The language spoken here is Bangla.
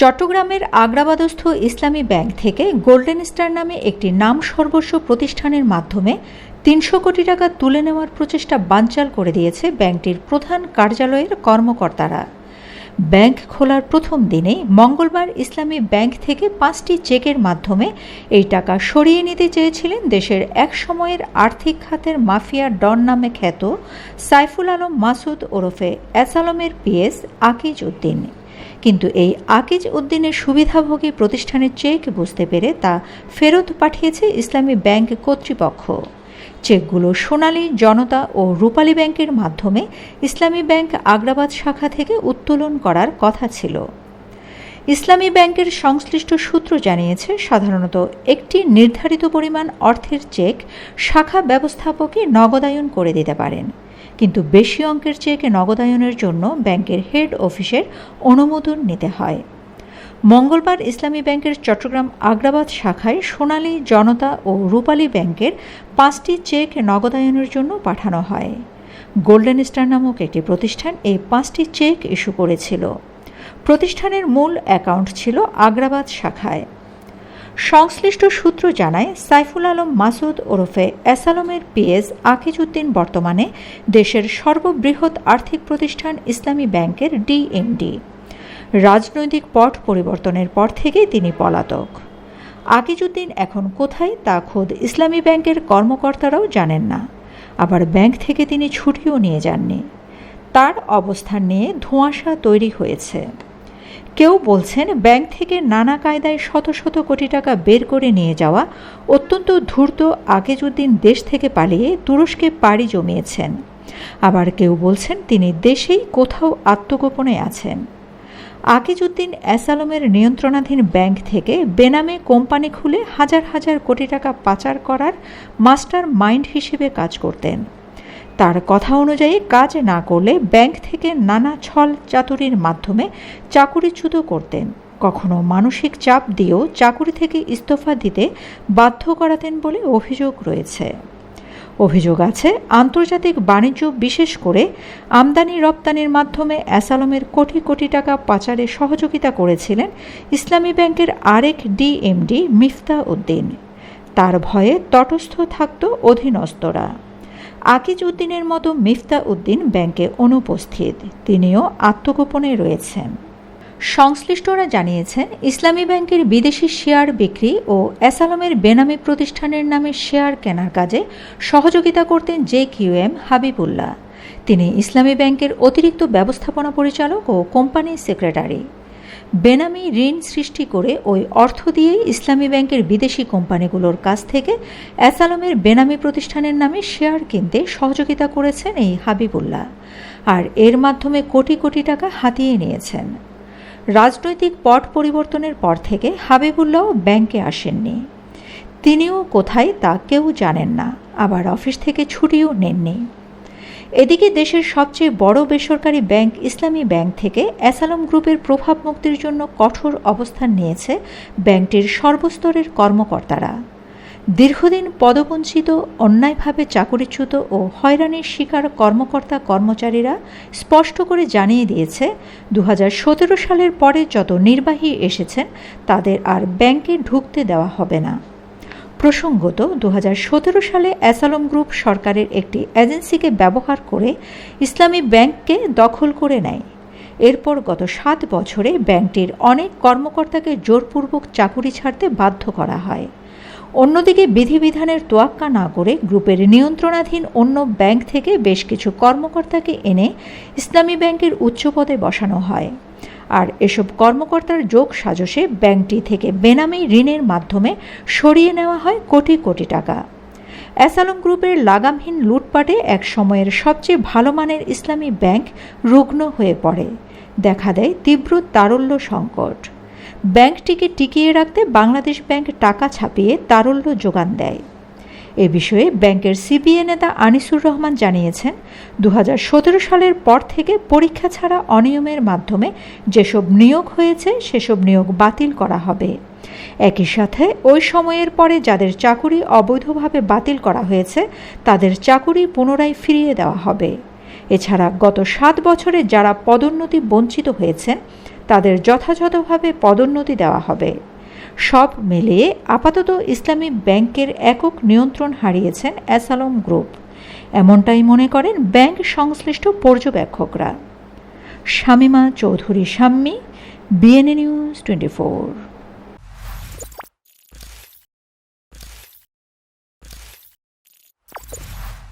চট্টগ্রামের আগ্রাবাদস্থ ইসলামী ব্যাংক থেকে গোল্ডেন স্টার নামে একটি নাম সর্বস্ব প্রতিষ্ঠানের মাধ্যমে তিনশো কোটি টাকা তুলে নেওয়ার প্রচেষ্টা বানচাল করে দিয়েছে ব্যাংকটির প্রধান কার্যালয়ের কর্মকর্তারা। ব্যাংক খোলার প্রথম দিনেই মঙ্গলবার ইসলামী ব্যাংক থেকে পাঁচটি চেকের মাধ্যমে এই টাকা সরিয়ে নিতে চেয়েছিলেন দেশের এক সময়ের আর্থিক খাতের মাফিয়া ডন নামে খ্যাত সাইফুল আলম মাসুদ ওরফে এস আলমের পিএস আকিজ উদ্দিন। কিন্তু এই আকিজ উদ্দিনের সুবিধাভোগী প্রতিষ্ঠানের চেক বুঝতে পেরে তা ফেরত পাঠিয়েছে ইসলামী ব্যাংক কর্তৃপক্ষ। চেকগুলো সোনালী, জনতা ও রূপালী ব্যাংকের মাধ্যমে ইসলামী ব্যাংক আগ্রাবাদ শাখা থেকে উত্তোলন করার কথা ছিল। ইসলামী ব্যাংকের সংশ্লিষ্ট সূত্র জানিয়েছে, সাধারণত একটি নির্ধারিত পরিমাণ অর্থের চেক শাখা ব্যবস্থাপকে নগদায়ন করে দিতে পারেন। কিন্তু বেশি অঙ্কের চেক নগদায়নের জন্য ব্যাংকের হেড অফিসের অনুমোদন নিতে হয়। মঙ্গলবার ইসলামী ব্যাংকের চট্টগ্রাম আগ্রাবাদ শাখায় সোনালী জনতা ও রূপালী ব্যাংকের পাঁচটি চেক নগদায়নের জন্য পাঠানো হয়। গোল্ডেন স্টার নামক একটি প্রতিষ্ঠান এই পাঁচটি চেক ইস্যু করেছিল। প্রতিষ্ঠানের মূল অ্যাকাউন্ট ছিল আগ্রাবাদ শাখায়। সংশ্লিষ্ট সূত্র জানায়, সাইফুল আলম মাসুদ ওরফে এসালমের পিএস আকিজউদ্দিন বর্তমানে দেশের সর্ববৃহৎ আর্থিক প্রতিষ্ঠান ইসলামী ব্যাংকের ডিএমডি। রাজনৈতিক পট পরিবর্তনের পর থেকেই তিনি পলাতক। আকিজউদ্দিন এখন কোথায় তা খোদ ইসলামী ব্যাংকের কর্মকর্তারাও জানেন না। আবার ব্যাংক থেকে তিনি ছুটিও নিয়ে যাননি। তার অবস্থান নিয়ে ধোঁয়াশা তৈরি হয়েছে। কেউ বলছেন, ব্যাংক থেকে নানা কায়দায় শত শত কোটি টাকা বের করে নিয়ে যাওয়া অত্যন্ত ধূর্ত আগেজুদ্দিন দেশ থেকে পালিয়ে তুরস্কে পাড়ি জমিয়েছেন। আবার কেউ বলছেন, তিনি দেশেই কোথাও আত্মগোপনে আছেন। আকিজউদ্দিন অ্যাসালমের নিয়ন্ত্রণাধীন ব্যাংক থেকে বেনামে কোম্পানি খুলে হাজার হাজার কোটি টাকা পাচার করার মাস্টার মাইন্ড হিসেবে কাজ করতেন। তার কথা অনুযায়ী কাজ না করলে ব্যাংক থেকে নানা ছল চাতুরির মাধ্যমে চাকুরিচ্যুত করতেন। কখনো মানসিক চাপ দিয়েও চাকুরি থেকে ইস্তফা দিতে বাধ্য করাতেন বলে অভিযোগ রয়েছে। অভিযোগ আছে, আন্তর্জাতিক বাণিজ্য বিশেষ করে আমদানি রপ্তানির মাধ্যমে অ্যাসালমের কোটি কোটি টাকা পাচারে সহযোগিতা করেছিলেন ইসলামী ব্যাংকের আরেক ডিএমডি মিফতা উদ্দিন। তার ভয়ে তটস্থ থাকত অধীনস্থরা। আকিজ উদ্দিনের মতো মিফতা উদ্দিন ব্যাংকে অনুপস্থিত। তিনিও আত্মগোপনে রয়েছেন। সংশ্লিষ্টরা জানিয়েছেন, ইসলামী ব্যাংকের বিদেশি শেয়ার বিক্রি ও অ্যাসালমের বেনামি প্রতিষ্ঠানের নামে শেয়ার কেনার কাজে সহযোগিতা করতেন জে কিউ এম হাবিবুল্লাহ। তিনি ইসলামী ব্যাংকের অতিরিক্ত ব্যবস্থাপনা পরিচালক ও কোম্পানি সেক্রেটারি। বেনামি ঋণ সৃষ্টি করে ওই অর্থ দিয়েই ইসলামী ব্যাংকের বিদেশি কোম্পানিগুলোর কাছ থেকে অ্যাসালমের বেনামি প্রতিষ্ঠানের নামে শেয়ার কিনতে সহযোগিতা করেছেন এই হাবিবুল্লাহ। আর এর মাধ্যমে কোটি কোটি টাকা হাতিয়ে নিয়েছেন। রাজনৈতিক পট পরিবর্তনের পর থেকে হাবিবুল্লাহ ব্যাংকে আসেননি। তিনিও কোথায় তা কেউ জানেন না। আবার অফিস থেকে ছুটিও নেননি। এদিকে দেশের সবচেয়ে বড় বেসরকারি ব্যাংক ইসলামী ব্যাংক থেকে অ্যাসালম গ্রুপের প্রভাব মুক্তির জন্য কঠোর অবস্থান নিয়েছে ব্যাংকটির সর্বস্তরের কর্মকর্তারা। দীর্ঘদিন পদবঞ্চিত, অন্যায়ভাবে চাকরিচ্যুত ও হয়রানির শিকার কর্মকর্তা কর্মচারীরা স্পষ্ট করে জানিয়ে দিয়েছে দু হাজার সতেরো সালের পরে যত নির্বাহী এসেছেন, তাদের আর ব্যাংকে ঢুকতে দেওয়া হবে না। প্রসঙ্গত দু হাজার সতেরো সালে অ্যাসালম গ্রুপ সরকারের একটি এজেন্সিকে ব্যবহার করে ইসলামী ব্যাংককে দখল করে নেয়। এরপর গত সাত বছরে ব্যাংকটির অনেক কর্মকর্তাকে জোরপূর্বক চাকুরি ছাড়তে বাধ্য করা হয়। অন্যদিকে বিধিবিধানের তোয়াক্কা না করে গ্রুপের নিয়ন্ত্রণাধীন অন্য ব্যাংক থেকে বেশ কিছু কর্মকর্তাকে এনে ইসলামী ব্যাংকের উচ্চ পদে বসানো হয়। আর এসব কর্মকর্তার যোগ সাজসে ব্যাংকটি থেকে বেনামি ঋণের মাধ্যমে সরিয়ে নেওয়া হয় কোটি কোটি টাকা। অ্যাসালম গ্রুপের লাগামহীন লুটপাটে এক সময়ের সবচেয়ে ভালো মানের ইসলামী ব্যাংক রুগ্ন হয়ে পড়ে। দেখা দেয় তীব্র তারল্য সংকট। ব্যাংকটিকে টিকিয়ে রাখতে বাংলাদেশ ব্যাংক টাকা ছাপিয়ে তারল্য যোগান দেয়। এ বিষয়ে ব্যাংকের সিবিএ নেতা আনিসুর রহমান জানিয়েছেন দু হাজার সতেরো সালের পর থেকে পরীক্ষা ছাড়া অনিয়মের মাধ্যমে যেসব নিয়োগ হয়েছে, সেসব নিয়োগ বাতিল করা হবে। একই সাথে ওই সময়ের পরে যাদের চাকুরি অবৈধভাবে বাতিল করা হয়েছে, তাদের চাকুরি পুনরায় ফিরিয়ে দেওয়া হবে। এছাড়া গত সাত বছরে যারা পদোন্নতি বঞ্চিত হয়েছেন, তাদের যথাযথভাবে পদোন্নতি দেওয়া হবে। সব মিলিয়ে আপাতত ইসলামী ব্যাংকের একক নিয়ন্ত্রণ হারিয়েছেন অ্যাসালম গ্রুপ। এমনটাই মনে করেন ব্যাংক সংশ্লিষ্ট পর্যবেক্ষকরা। Shamima Chowdhury Shammi, BNA news twenty four.